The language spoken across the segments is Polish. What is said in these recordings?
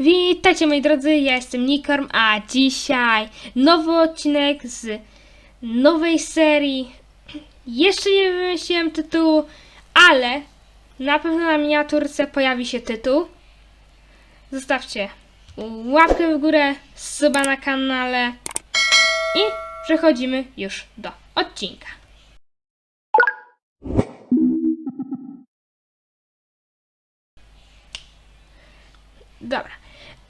Witajcie moi drodzy, ja jestem Nikorm, a dzisiaj nowy odcinek z nowej serii. Jeszcze nie wymyśliłem tytułu, ale na pewno na miniaturce pojawi się tytuł. Zostawcie łapkę w górę, suba na kanale i przechodzimy już do odcinka. Dobra.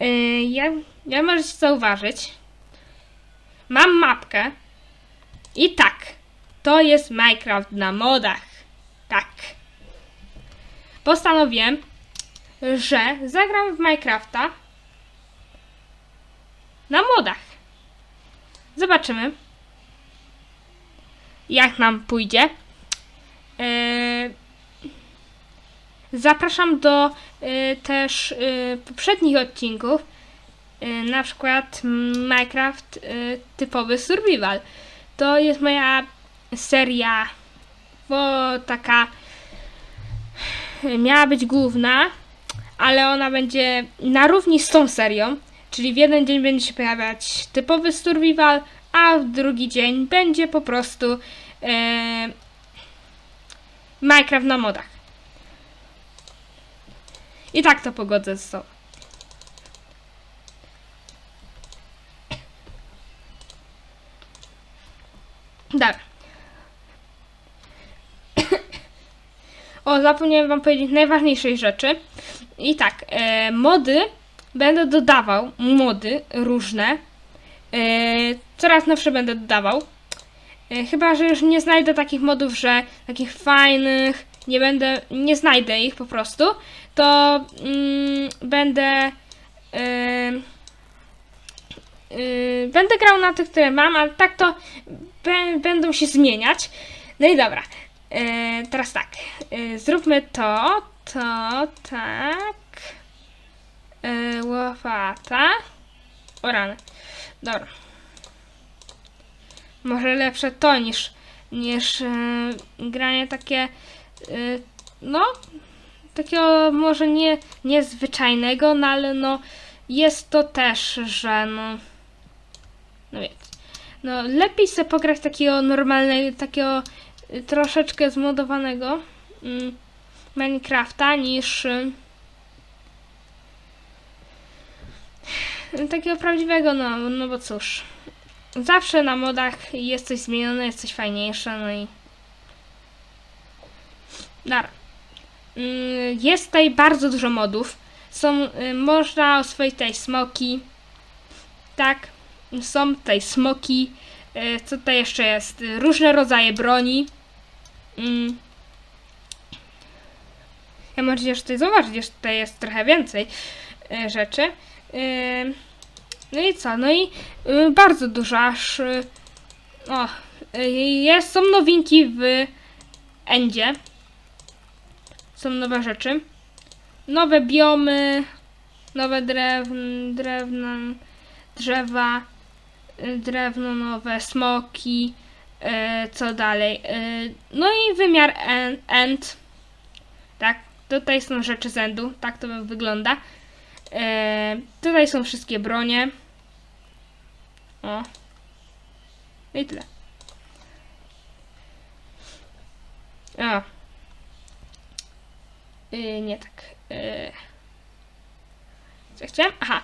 Yy, ja, ja możecie zauważyć. Mam mapkę. I tak. To jest Minecraft na modach. Tak. Postanowiłem, że zagram w Minecrafta na modach. Zobaczymy, jak nam pójdzie. Yy, Zapraszam do też y, poprzednich odcinków, y, na przykład Minecraft y, typowy survival. To jest moja seria, bo taka y, miała być główna, ale ona będzie na równi z tą serią, czyli w jeden dzień będzie się pojawiać typowy survival, a w drugi dzień będzie po prostu y, Minecraft na modach. I tak to pogodzę ze sobą. Dobra. O, zapomniałem wam powiedzieć najważniejszej rzeczy. I tak, e, mody będę dodawał, mody różne. E, coraz nowsze będę dodawał. E, chyba, że już nie znajdę takich modów, że takich fajnych, nie będę, nie znajdę ich po prostu, to mm, będę yy, yy, będę grał na tych, które mam, ale tak to bę- będą się zmieniać. No i dobra, yy, teraz tak, yy, zróbmy to, to, tak, yy, łopata, o rany, dobra. Może lepsze to niż, niż yy, granie takie, yy, no, takiego może nie niezwyczajnego, no ale no jest to też, że no no wiecie, no lepiej sobie pograć takiego normalnego, takiego y, troszeczkę zmodowanego mm, Minecrafta niż y, takiego prawdziwego, no, no bo cóż zawsze na modach jest coś zmienione, jest coś fajniejsze, no i Dobra. Mm, Jest tutaj bardzo dużo modów. Są, y, można oswoić tutaj smoki. Tak, są tutaj smoki. Y, Co tutaj jeszcze jest? Y, Różne rodzaje broni. Mm. Ja możecie jeszcze zobaczyć, jeszcze tutaj jest trochę więcej rzeczy. No i co? No i bardzo dużo aż. O, jest, są nowinki w Endzie są nowe rzeczy. Nowe biomy, nowe drew, drewna, drzewa, y, drewno nowe, smoki, y, co dalej. y, No i wymiar en- end. Tak, tutaj są rzeczy z endu, tak to wygląda. Y, Tutaj są wszystkie bronie. O. I tyle. O. Yy, nie tak. Yy. Co chciałem? Aha.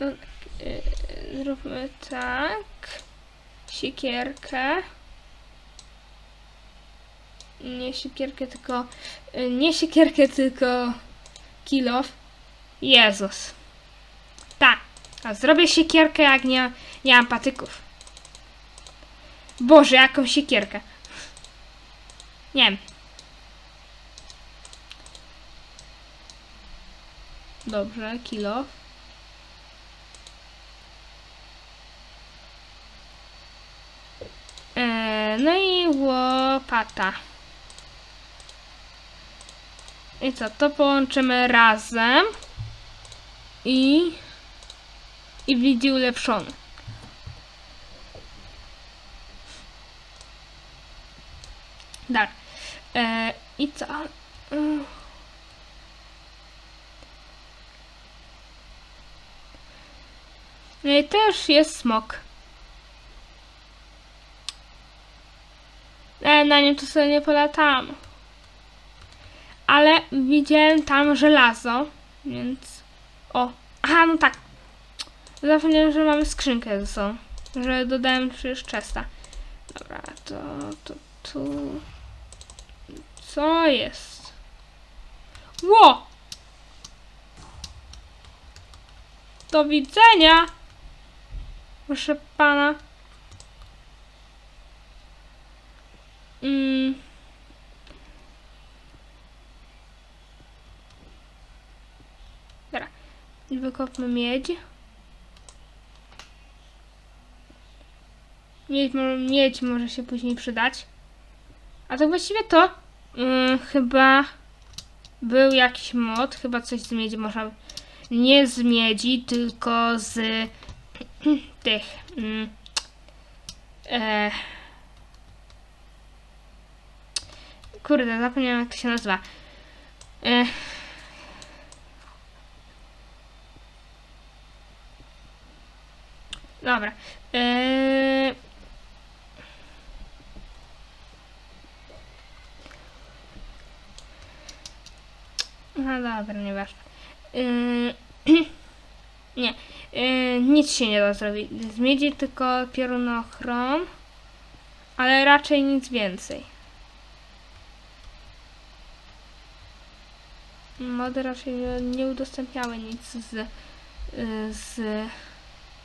No, yy, zróbmy tak. Siekierkę. Nie siekierkę, tylko... Yy, nie siekierkę, tylko... Kilof. Jezus. A zrobię siekierkę, jak nie, nie mam patyków. Boże, jaką siekierkę. Nie wiem. Dobrze, kilo. Eee, no i łopata. I co, to połączymy razem. I i widzi ulepszony. Dalej. E, I co? I też jest smok. E, na nim to sobie nie polatałam. Ale widziałem tam żelazo, więc... O, aha, no tak. Zapomniałem, że mamy skrzynkę ze sobą. Że dodałem przecież czesta. Dobra, to, to tu... Co jest? Ło! Do widzenia! Proszę pana. Mm. Dobra. Wykopmy miedź. Miedź może się później przydać. A tak właściwie to mm, chyba był jakiś mod, chyba coś z miedzi można... Nie z miedzi, tylko z tych... Mm, e, kurde, zapomniałem jak to się nazywa. E, dobra. E, No dobra, nieważne. Yy, nie, yy, nic się nie da zrobić z miedzi, tylko piorunochrom, ale raczej nic więcej. Mody raczej nie, nie udostępniały nic z, yy, z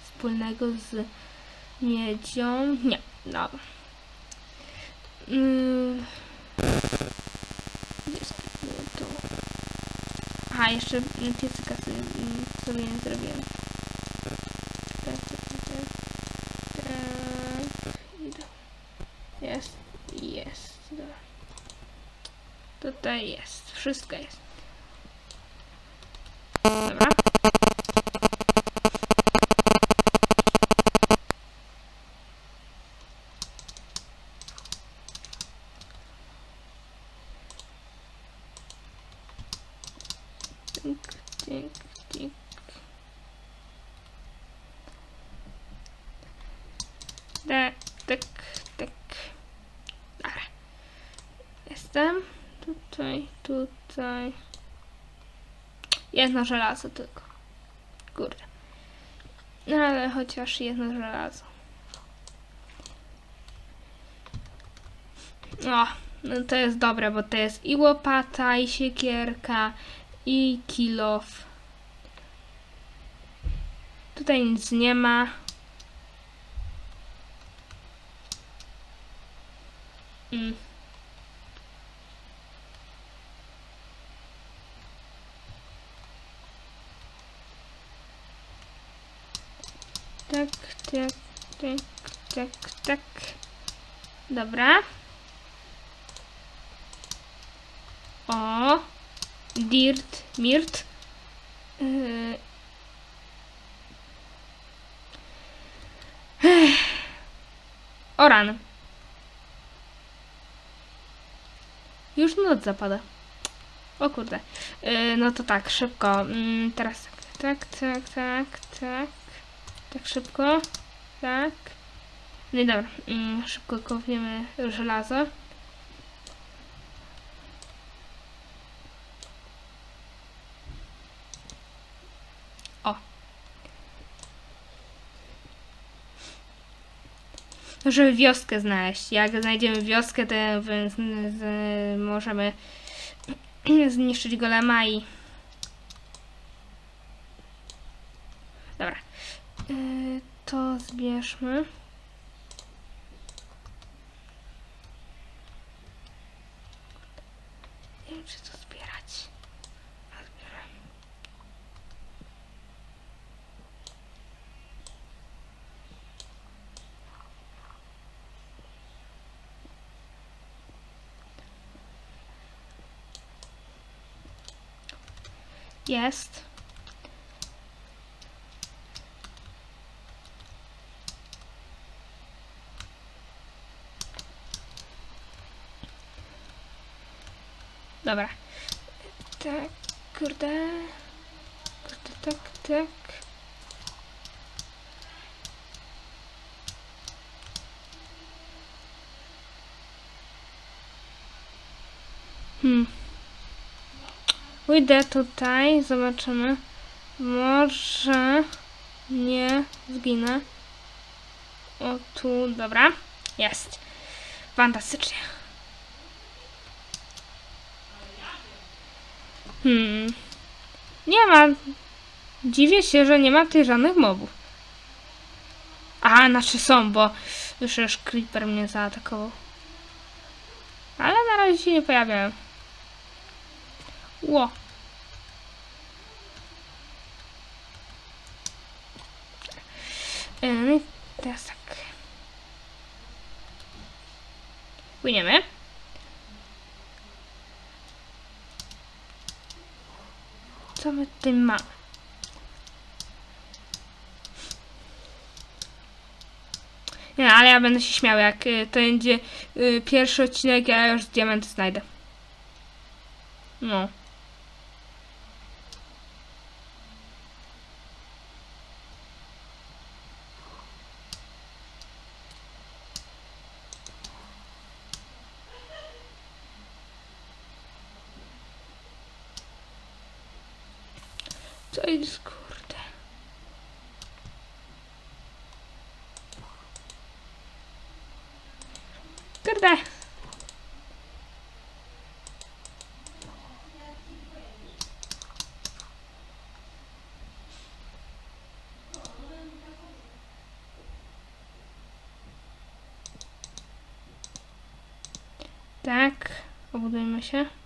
wspólnego z miedzią. Nie, no. Yy, Aha, jeszcze piecyka sobie, sobie nie zrobiłem. Tak, tak, tak, tak. Idę. Jest, jest. Dobra. Tutaj jest, wszystko jest. Tink. Tak, tak, tak. Dobra. Jestem. Tutaj, tutaj. Jedno żelazo tylko. Kurde. No ale chociaż jedno żelazo. O, no to jest dobre, bo to jest i łopata, i siekierka, i kilof. Tutaj nic nie ma. Mm. Tak, tak, tak, tak, tak. Dobra. O, dirt, mirt. Yy. Ech. O rany. Już noc zapada. O kurde. Yy, no to tak, szybko. Mm, teraz tak, tak, tak, tak, tak. Tak szybko. Tak. No i dobra. Mm, szybko kopiemy żelazo. Żeby wioskę znaleźć. Jak znajdziemy wioskę, to z, z, możemy zniszczyć golema i... Dobra. Yy, to zbierzmy. Nie wiem, czy to zbierać. jest. Dobra. Tak, kurde. Kurde, tak, tak. Pójdę tutaj, zobaczymy. Może nie zginę. O tu, dobra. Jest. Fantastycznie. Hmm. Nie ma. Dziwię się, że nie ma tych żadnych mobów. A, znaczy są, bo już już creeper mnie zaatakował. Ale na razie się nie pojawiają. Ło. E, No i teraz tak. Płyniemy. Co my tutaj mamy? Nie, ale ja będę się śmiał, jak y, to będzie y, pierwszy odcinek, ja już diamenty znajdę. No. Co jest kurde? Kurde. Tak, obudujmy się.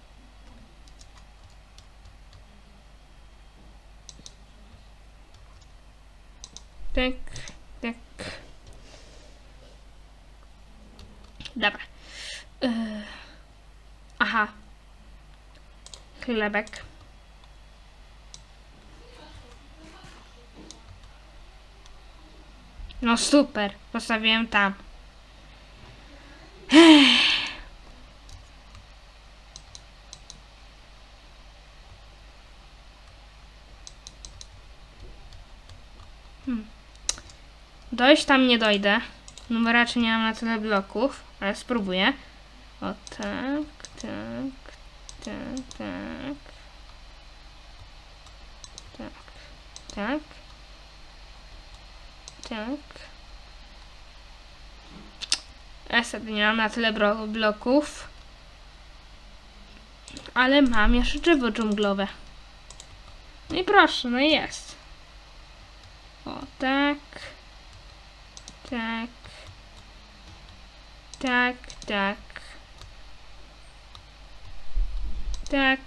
Tak, tak. Dobra. Yy. Aha. Chlebek. No super, postawiłem tam. Dojść tam nie dojdę. No bo raczej nie mam na tyle bloków, ale spróbuję. O tak, tak, tak, tak. Tak, tak. Tak. Sobie nie mam na tyle bloków. Ale mam jeszcze drzewo dżunglowe. No i proszę, no i jest. O tak. Tak. Tak, tak. Tak.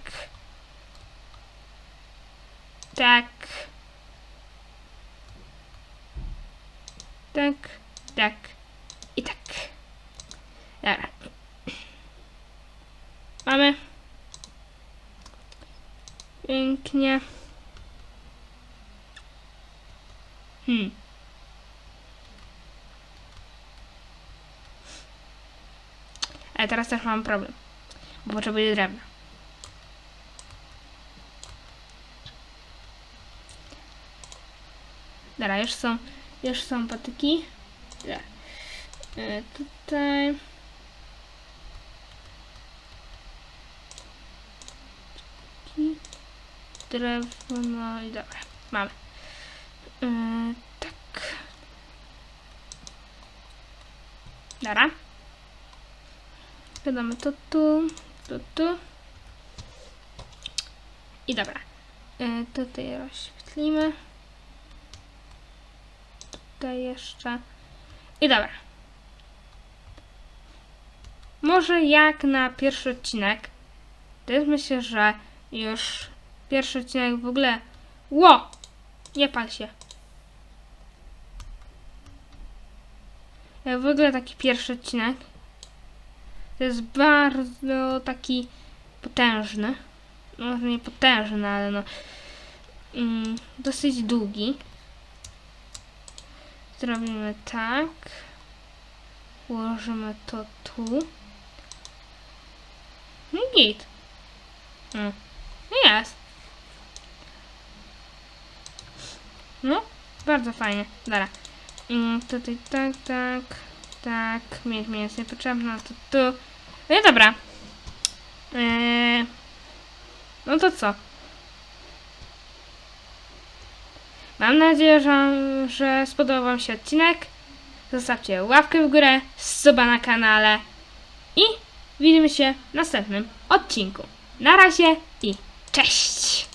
Tak. Tak, tak i tak. Dobra. Mamy. Pięknie. Hmm. Ale teraz też mam problem. Bo potrzebuję drewna. Dobra, już są, już są patyki. Dobra. E, tutaj. Drewno i dobra, mamy. E, tak. Dobra. Dodamy to tu, to tu. I dobra. E, tutaj rozświetlimy. Tutaj jeszcze. I dobra. Może jak na pierwszy odcinek. To jest myślę, że już pierwszy odcinek w ogóle. Ło! Nie pal się. Jak w ogóle taki pierwszy odcinek. To jest bardzo taki potężny. Może nie potężny, ale no. Mm, dosyć długi. Zrobimy tak. Ułożymy to tu. No git. Mm. No Jest. No, bardzo fajnie. Dobra. Mm, tutaj tak, tak, tak. Mieć mi jest niepotrzebna, to tu. No i dobra. Eee, no to co? Mam nadzieję, że, że spodobał Wam się odcinek. Zostawcie łapkę w górę, suba na kanale i widzimy się w następnym odcinku. Na razie i cześć!